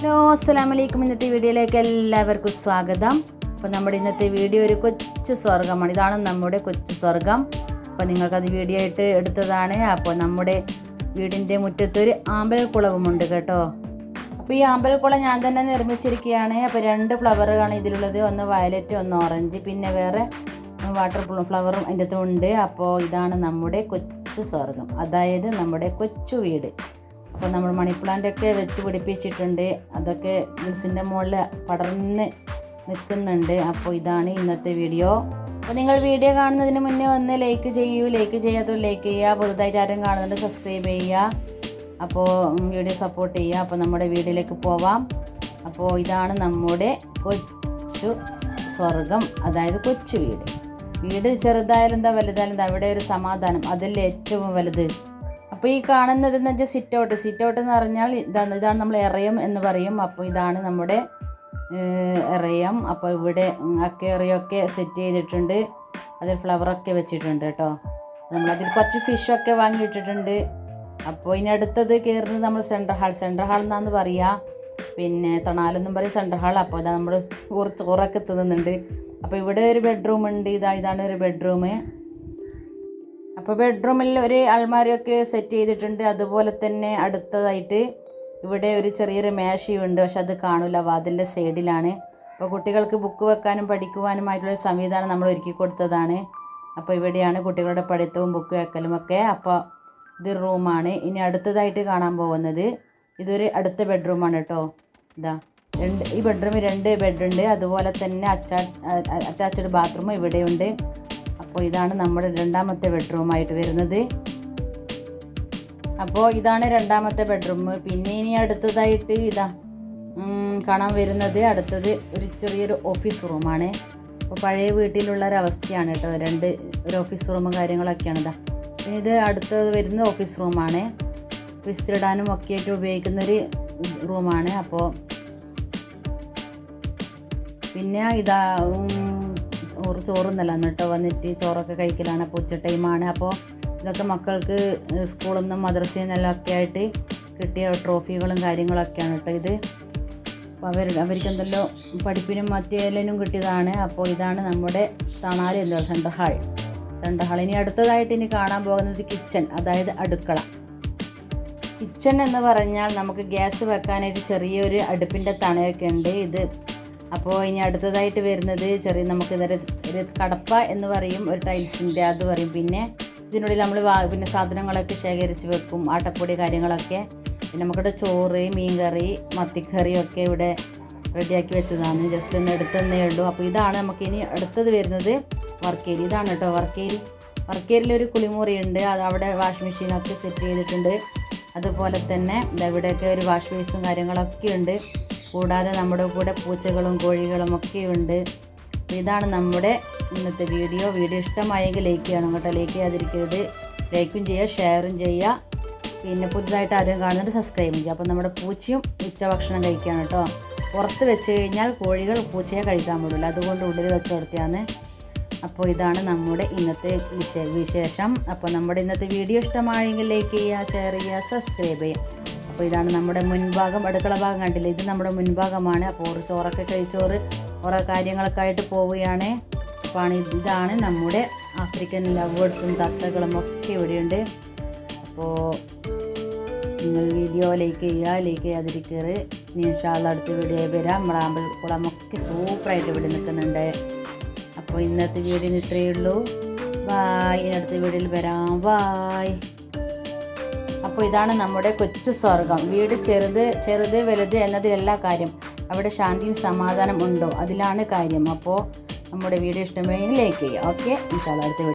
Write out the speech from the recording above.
Hello അസ്സലാമു വലൈക്കും ഇന്നത്തെ വീഡിയോയിലേക്ക് എല്ലാവർക്കും സ്വാഗതം. അപ്പോൾ നമ്മുടെ ഇന്നത്തെ വീഡിയോ ഒരു കൊച്ചു സ്വർഗമാണ് ഇതാണ് നമ്മുടെ കൊച്ചു സ്വർഗം അപ്പോൾ നിങ്ങൾക്കത് വീഡിയോ ആയിട്ട് എടുത്തതാണ്. അപ്പോൾ നമ്മുടെ വീടിന്റെ മുറ്റത്തൊരു ആമ്പൽ ആമ്പൽക്കുളവുമുണ്ട് കേട്ടോ. അപ്പോൾ ഈ ആമ്പൽ കുളം ഞാൻ തന്നെ നിർമ്മിച്ചിരിക്കുകയാണ്. അപ്പോൾ രണ്ട് ഫ്ലവറാണ് ഇതിലുള്ളത്. ഒന്ന് വയലറ്റ് ഒന്ന് ഓറഞ്ച്. പിന്നെ വേറെ വാട്ടർ ഫ്ലവറും അതിന്റെ അകത്തുണ്ട് അപ്പോൾ ഇതാണ് നമ്മുടെ കൊച്ചു സ്വർഗം അതായത് നമ്മുടെ കൊച്ചു വീട്. അപ്പോൾ നമ്മൾ മണി പ്ലാന്റ് ഒക്കെ വെച്ച് പിടിപ്പിച്ചിട്ടുണ്ട്. അതൊക്കെ ഗിൽസിന്റെ മുകളിൽ പടർന്ന് നിൽക്കുന്നുണ്ട്. അപ്പോൾ ഇതാണ് ഇന്നത്തെ വീഡിയോ. അപ്പോൾ നിങ്ങൾ വീഡിയോ കാണുന്നതിന് മുന്നേ ഒന്ന് ലൈക്ക് ചെയ്യൂ. ലൈക്ക് ചെയ്യാത്തവർ ലൈക്ക് ചെയ്യുക. പുതുതായിട്ട് ആരും കാണുന്നുണ്ട് സബ്സ്ക്രൈബ് ചെയ്യുക. അപ്പോൾ വീഡിയോ സപ്പോർട്ട് ചെയ്യുക. അപ്പോൾ നമ്മുടെ വീഡിയോയിലേക്ക് പോവാം. അപ്പോൾ ഇതാണ് നമ്മുടെ കൊച്ചു സ്വർഗം. അതായത് കൊച്ചു വീട്. വീട് ചെറുതായാലും എന്താ വലുതായാലും എന്താ അവിടെ ഒരു സമാധാനം. അതല്ലേ ഏറ്റവും വലുത് അപ്പോൾ ഈ കാണുന്നത് എന്ന് വെച്ചാൽ സിറ്റ് ഔട്ട് സിറ്റ് ഔട്ട് എന്ന് പറഞ്ഞാൽ ഇതാണ് ഇതാണ് നമ്മൾ എറയം എന്ന് പറയും. അപ്പോൾ ഇതാണ് നമ്മുടെ എറയം. അപ്പോൾ ഇവിടെ അക്കേറിയൊക്കെ സെറ്റ് ചെയ്തിട്ടുണ്ട്. അതിൽ ഫ്ലവറൊക്കെ വെച്ചിട്ടുണ്ട് കേട്ടോ. നമ്മളതിൽ കുറച്ച് ഫിഷൊക്കെ വാങ്ങിയിട്ടിട്ടുണ്ട്. അപ്പോൾ ഇനി അടുത്തത് കയറുന്നത് നമ്മൾ സെൻട്രൽ ഹാൾ സെൻട്രൽ ഹാൾ എന്നാന്ന് പറയുക പിന്നെ തണാലെന്നും പറയും സെൻട്രൽ ഹാൾ അപ്പോൾ ഇതാ നമ്മൾ ചോറ് ചോറൊക്കെ തിന്നുന്നുണ്ട് അപ്പോൾ ഇവിടെ ഒരു ബെഡ്റൂം ഉണ്ട്. ഇതാ ഇതാണ് ഒരു ബെഡ്റൂം അപ്പോൾ ബെഡ്റൂമിൽ ഒരു അൽമാരിയൊക്കെ സെറ്റ് ചെയ്തിട്ടുണ്ട്. അതുപോലെ തന്നെ അടുത്തതായിട്ട് ഇവിടെ ഒരു ചെറിയൊരു മേശയുണ്ട് പക്ഷെ അത് കാണില്ല വാതിലിന്റെ സൈഡിലാണ് അപ്പോൾ കുട്ടികൾക്ക് ബുക്ക് വെക്കാനും പഠിക്കുവാനുമായിട്ടുള്ള സംവിധാനം നമ്മൾ ഒരുക്കി കൊടുത്തതാണ്. അപ്പോൾ ഇവിടെയാണ് കുട്ടികളുടെ പഠിത്തവും ബുക്ക് വെക്കലും ഒക്കെ. അപ്പോൾ ഇത് റൂമാണ്. ഇനി അടുത്തതായിട്ട് കാണാൻ പോകുന്നത് ഇതൊരു അടുത്ത ബെഡ്റൂമാണ് കേട്ടോ ഇതാ രണ്ട് ഈ ബെഡ്റൂമിൽ രണ്ട് ബെഡുണ്ട് അതുപോലെ തന്നെ അച്ചാ അറ്റാച്ച്ഡ് ബാത്റൂം ഇവിടെയുണ്ട്. അപ്പോൾ ഇതാണ് നമ്മുടെ രണ്ടാമത്തെ ബെഡ്റൂമായിട്ട് വരുന്നത്. അപ്പോൾ ഇതാണ് രണ്ടാമത്തെ ബെഡ്റൂം പിന്നെ ഇനി അടുത്തതായിട്ട് ഇതാ കാണാൻ വരുന്നത് അടുത്തത് ഒരു ചെറിയൊരു ഓഫീസ് റൂമാണ് അപ്പോൾ പഴയ വീട്ടിലുള്ള ഒരു കേട്ടോ. രണ്ട് ഒരു ഓഫീസ് റൂമും കാര്യങ്ങളൊക്കെയാണ് ഇതാ. പിന്നെ ഇത് അടുത്തത് വരുന്നത് ഓഫീസ് റൂമാണ് വിസ്തിരിടാനും ഒക്കെ ആയിട്ട് ഉപയോഗിക്കുന്നൊരു റൂമാണ് അപ്പോൾ പിന്നെ ഇതാ ചോറുന്നല്ല കേട്ടോ. വന്നിട്ട് ചോറൊക്കെ കഴിക്കലാണ് അപ്പോൾ ഉച്ച ടൈമാണ് അപ്പോൾ ഇതൊക്കെ മക്കൾക്ക് സ്കൂളിൽ നിന്നും മദ്രസയിൽ നിന്നെല്ലാം ഒക്കെ ആയിട്ട് കിട്ടിയ ട്രോഫികളും കാര്യങ്ങളൊക്കെയാണ് കേട്ടോ ഇത്. അപ്പോൾ അവർ അവർക്ക് എന്തെല്ലോ പഠിപ്പിനും മറ്റേലിനും കിട്ടിയതാണ്. അപ്പോൾ ഇതാണ് നമ്മുടെ തണാൽ എന്താ സെന്റർ ഹാൾ സെന്റർ ഹാൾ ഇനി അടുത്തതായിട്ട് ഇനി കാണാൻ പോകുന്നത് കിച്ചൺ അതായത് അടുക്കള. കിച്ചൺ എന്ന് പറഞ്ഞാൽ നമുക്ക് ഗ്യാസ് വെക്കാനായിട്ട് ചെറിയൊരു അടുപ്പിന്റെ തണയൊക്കെ ഉണ്ട്. ഇത് അപ്പോൾ ഇനി അടുത്തതായിട്ട് വരുന്നത് ചെറിയ നമുക്ക് ഇതൊരു കടപ്പ എന്ന് പറയും ഒരു ടൈൽസിന്റെ അത് പറയും. പിന്നെ ഇതിനുള്ളിൽ നമ്മൾ പിന്നെ സാധനങ്ങളൊക്കെ ശേഖരിച്ച് വെക്കും ആട്ടപ്പൊടി കാര്യങ്ങളൊക്കെ. പിന്നെ നമുക്കിവിടെ ചോറ് മീൻകറി മത്തിക്കറിയൊക്കെ ഇവിടെ റെഡിയാക്കി വെച്ചതാണ്. ജസ്റ്റ് ഒന്ന് എടുത്തന്നേ ഉള്ളൂ. അപ്പോൾ ഇതാണ് നമുക്കിനി അടുത്തത് വരുന്നത് വർക്കേരി. ഇതാണ് കേട്ടോ വർക്കേരി. വർക്കേരിയിൽ കുളിമുറി ഉണ്ട് അത് അവിടെ വാഷിംഗ് മെഷീനൊക്കെ സെറ്റ് ചെയ്തിട്ടുണ്ട്. അതുപോലെ തന്നെ ഇവിടെയൊക്കെ ഒരു വാഷ് ബേസും കാര്യങ്ങളൊക്കെ ഉണ്ട്. കൂടാതെ നമ്മുടെ കൂടെ പൂച്ചകളും കോഴികളും ഒക്കെ ഉണ്ട് ഇതാണ് നമ്മുടെ ഇന്നത്തെ വീഡിയോ. വീഡിയോ ഇഷ്ടമായെങ്കിൽ ലൈക്ക് ചെയ്യണം കേട്ടോ. ലൈക്ക് ചെയ്യാതിരിക്കരുത്. ലൈക്കും ചെയ്യുക ഷെയറും ചെയ്യുക. പിന്നെ പുതുതായിട്ട് ആരും കാണുന്നത് സബ്സ്ക്രൈബ് ചെയ്യുക. അപ്പോൾ നമ്മുടെ പൂച്ചയും ഉച്ചഭക്ഷണം കഴിക്കുകയാണ് കേട്ടോ. പുറത്ത് വെച്ച് കഴിഞ്ഞാൽ കോഴികൾ പൂച്ചയെ കഴിക്കാൻ പറ്റില്ല അതുകൊണ്ട് ഉള്ളിൽ വെച്ച് കൊടുത്തിയാണ് അപ്പോൾ ഇതാണ് നമ്മുടെ ഇന്നത്തെ വിശേഷം. അപ്പോൾ നമ്മുടെ ഇന്നത്തെ വീഡിയോ ഇഷ്ടമായെങ്കിൽ ലൈക്ക് ചെയ്യുക ഷെയർ ചെയ്യുക സബ്സ്ക്രൈബ് ചെയ്യുക. അപ്പോൾ ഇതാണ് നമ്മുടെ മുൻഭാഗം. അടുക്കള ഭാഗം കണ്ടില്ല? ഇത് നമ്മുടെ മുൻഭാഗമാണ്. അപ്പോൾ ഒരു ചോറൊക്കെ കഴിച്ചോറ് കുറേ കാര്യങ്ങളൊക്കെ ആയിട്ട് പോവുകയാണ്. അപ്പോൾ ഇതാണ് നമ്മുടെ ആഫ്രിക്കൻ ലവേഴ്സും തത്തകളും ഒക്കെ ഇവിടെയുണ്ട്. അപ്പോൾ നിങ്ങൾ വീഡിയോ ലൈക്ക് ചെയ്യുക ലൈക്ക് ചെയ്യാതിരിക്കരുത്. ഇനി അടുത്ത് അടുത്ത വീഡിയോ വരാം. നമ്മുടെ കുളമൊക്കെ സൂപ്പറായിട്ട് ഇവിടെ നിൽക്കുന്നുണ്ട്. അപ്പോൾ ഇന്നത്തെ വീഡിയോ ഇത്രയേ ഉള്ളൂ. ബായ് അടുത്ത വീഡിയോയിൽ വരാം. ബായ് അപ്പോൾ ഇതാണ് നമ്മുടെ കൊച്ചു സ്വർഗം. വീട് ചെറുത് ചെറുത് വലുത് എന്നതിലല്ല കാര്യം. അവിടെ ശാന്തിയും സമാധാനം ഉണ്ടോ? അതിലാണ് കാര്യം. അപ്പോൾ നമ്മുടെ വീഡിയോ ഇഷ്ടമെങ്കിൽ ലൈക്ക് ചെയ്യുക. ഓക്കെ ഇൻഷാല്ല അടുത്ത